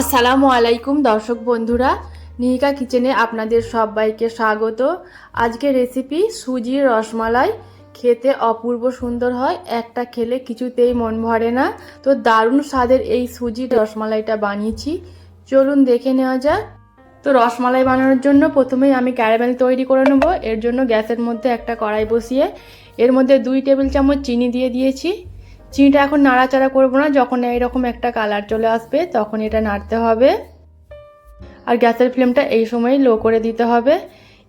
আসসালামু আলাইকুম, দর্শক বন্ধুরা। নিহিকা কিচেনে আপনাদের সবাইকে স্বাগত। আজকে রেসিপি সুজির রসমালাই। খেতে অপূর্ব সুন্দর হয়, একটা খেলে কিছুতেই মন ভরে না। তো দারুণ স্বাদের এই সুজির রসমালাইটা বানিয়েছি। চলুন দেখে নেওয়া যাক। তো রসমালাই বানানোর জন্য প্রথমেই আমি ক্যারামেল তৈরি করে নেব। এর জন্য গ্যাসের মধ্যে একটা কড়াই বসিয়ে এর মধ্যে দুই টেবিল চামচ চিনি দিয়ে দিয়েছি। চিনিটা এখন নাড়াচাড়া করব না, যখন এইরকম একটা কালার চলে আসবে, তখন এটা নাড়তে হবে। আর গ্যাসের ফ্লেমটা এই সময় লো করে দিতে হবে।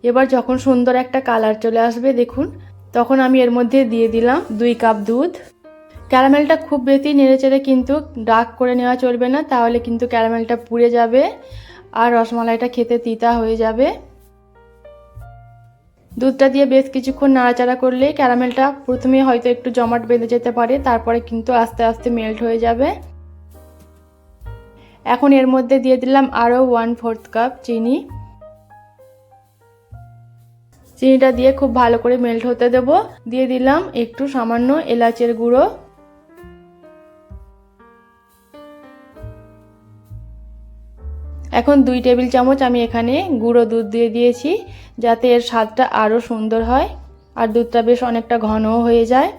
এবার যখন সুন্দর একটা কালার চলে আসবে, দেখুন, তখন আমি এর মধ্যে দিয়ে দিলাম দুই কাপ দুধ। ক্যারামেলটা খুব বেশি নেড়েচেড়ে কিন্তু ডার্ক করে নেওয়া চলবে না, তাহলে কিন্তু ক্যারামেলটা পুড়ে যাবে আর রসমালাইটা খেতে তিতা হয়ে যাবে। দুধটা দিয়ে বেশ কিছুক্ষণ নাড়াচাড়া করলে ক্যারামেলটা প্রথমে হয়তো একটু জমাট বেঁধে যেতে পারে, তারপরে কিন্তু আস্তে আস্তে মেল্ট হয়ে যাবে। এখন এর মধ্যে দিয়ে দিলাম আরও ওয়ান ফোর্থ কাপ চিনি। চিনিটা দিয়ে খুব ভালো করে মেল্ট হতে দেব। দিয়ে দিলাম একটু সামান্য এলাচের গুঁড়ো। এখন দুই টেবিল চামচ আমি এখানে গুঁড়ো দুধ দিয়ে দিয়েছি, যাতে এর স্বাদটা আরও সুন্দর হয় আর দুধটা বেশ অনেকটা ঘনও হয়ে যায়।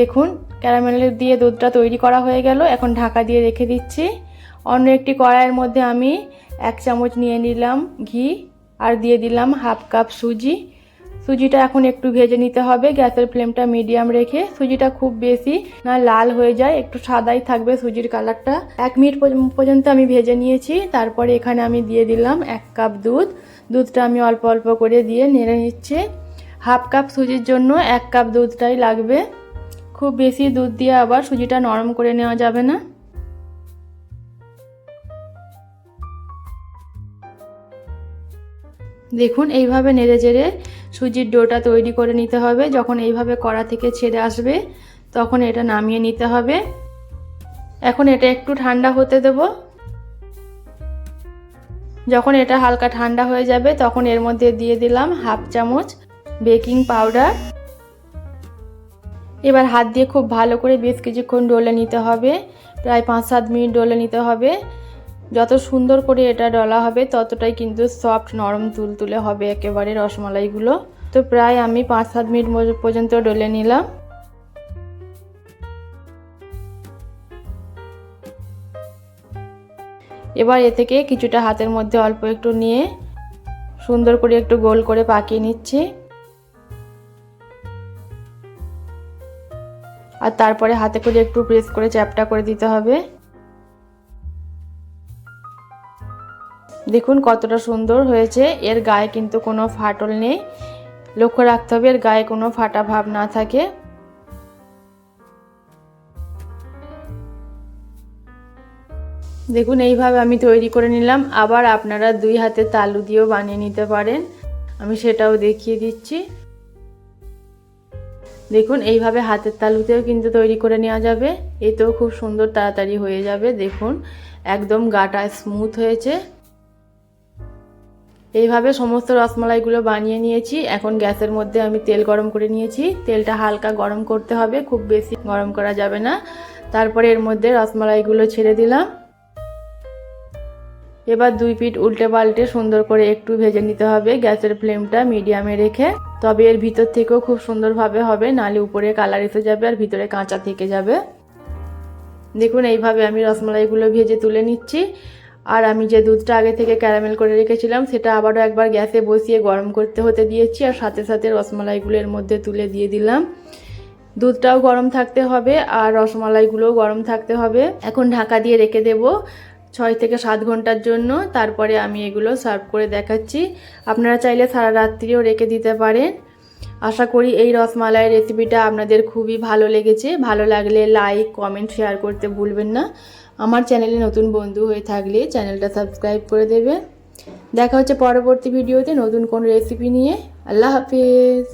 দেখুন ক্যারামেলের দিয়ে দুধটা তৈরি করা হয়ে গেল। এখন ঢাকা দিয়ে রেখে দিচ্ছি। অন্য একটি কড়াইয়ের মধ্যে আমি এক চামচ নিয়ে নিলাম ঘি আর দিয়ে দিলাম হাফ কাপ সুজি। সুজিটা এখন একটু ভেজে নিতে হবে। গ্যাসের ফ্লেমটা মিডিয়াম রেখে সুজিটা খুব বেশি না লাল হয়ে যায়, একটু সাদাই থাকবে সুজির কালারটা। এক মিনিট পর্যন্ত আমি ভেজে নিয়েছি, তারপরে এখানে আমি দিয়ে দিলাম এক কাপ দুধ। দুধটা আমি অল্প অল্প করে দিয়ে নেড়ে নিচ্ছি। হাফ কাপ সুজির জন্য এক কাপ দুধটাই লাগবে। খুব বেশি দুধ দিয়ে আবার সুজিটা নরম করে নেওয়া যাবে না। দেখুন, এইভাবে নেড়ে চেড়ে সুজির ডোটা তৈরি করে নিতে হবে। যখন এইভাবে কড়া থেকে ছেড়ে আসবে, তখন এটা নামিয়ে নিতে হবে। এখন এটা একটু ঠান্ডা হতে দেব। যখন এটা হালকা ঠান্ডা হয়ে যাবে, তখন এর মধ্যে দিয়ে দিলাম হাফ চামচ বেকিং পাউডার। এবার হাত দিয়ে খুব ভালো করে বেশ কিছুক্ষণ ডলে নিতে হবে। প্রায় পাঁচ সাত মিনিট ডলে নিতে হবে। যত সুন্দর করে এটা ডলা হবে, ততটাই কিন্তু সফট নরম তুলতুলে হবে একেবারে রসমালাইগুলো। তো প্রায় আমি পাঁচ, সাত মিনিট পর্যন্ত ডলে নিলাম। এবার এ থেকে কিছুটা হাতের মধ্যে অল্প একটু নিয়ে সুন্দর করে একটু গোল করে পাকিয়ে নিচ্ছি। আর তারপরে হাতে করে একটু প্রেস করে চ্যাপটা করে দিতে হবে। দেখুন কতটা সুন্দর হয়েছে। এর গায়ে কিন্তু কোনো ফাটল নেই। লক্ষ্য রাখতে হবে, এর গায়ে কোনো ফাটা ভাব না থাকে। দেখুন, এইভাবে আমি তৈরি করে নিলাম। আবার আপনারা দুই হাতে তালু দিয়েও বানিয়ে নিতে পারেন। আমি সেটাও দেখিয়ে দিচ্ছি। দেখুন, এইভাবে হাতের তালুতেও কিন্তু তৈরি করে নেওয়া যাবে। এতেও খুব সুন্দর তাড়াতাড়ি হয়ে যাবে। দেখুন, একদম গাটা স্মুথ হয়েছে। এইভাবে সমস্ত রসমালাইগুলো বানিয়ে নিয়েছি। এখন গ্যাসের মধ্যে আমি তেল গরম করে নিয়েছি। তেলটা হালকা গরম করতে হবে, খুব বেশি গরম করা যাবে না। তারপরে এর মধ্যে রসমালাইগুলো ছেড়ে দিলাম। এবার দুই পিঠ উল্টে পাল্টে সুন্দর করে একটু ভেজে নিতে হবে গ্যাসের ফ্লেমটা মিডিয়ামে রেখে। তবে এর ভিতর থেকেও খুব সুন্দরভাবে হবে, নালে উপরে কালার এসে যাবে আর ভিতরে কাঁচা থেকে যাবে। দেখুন, এইভাবে আমি রসমালাইগুলো ভেজে তুলে নিচ্ছি। আর আমি যে দুধটা আগে থেকে ক্যারামেল করে রেখেছিলাম, সেটা আবারও একবার গ্যাসে বসিয়ে গরম করতে হতে দিয়েছি আর সাথে সাথে রসমালাইগুলো এর মধ্যে তুলে দিয়ে দিলাম। দুধটাও গরম থাকতে হবে আর রসমালাইগুলোও গরম থাকতে হবে। এখন ঢাকা দিয়ে রেখে দেব ছয় থেকে সাত ঘণ্টার জন্য। তারপরে আমি এগুলো সার্ভ করে দেখাচ্ছি। আপনারা চাইলে সারা রাত্রিও রেখে দিতে পারেন। আশা করি এই রসমালাই রেসিপিটা আপনাদের খুবই ভালো লেগেছে। ভালো লাগলে লাইক কমেন্ট শেয়ার করতে ভুলবেন না। আমার চ্যানেলে নতুন বন্ধু হয়ে থাকলে চ্যানেলটা সাবস্ক্রাইব করে দেবে দেখা হচ্ছে পরবর্তী ভিডিওতে নতুন কোন রেসিপি নিয়ে। আল্লাহ হাফিজ।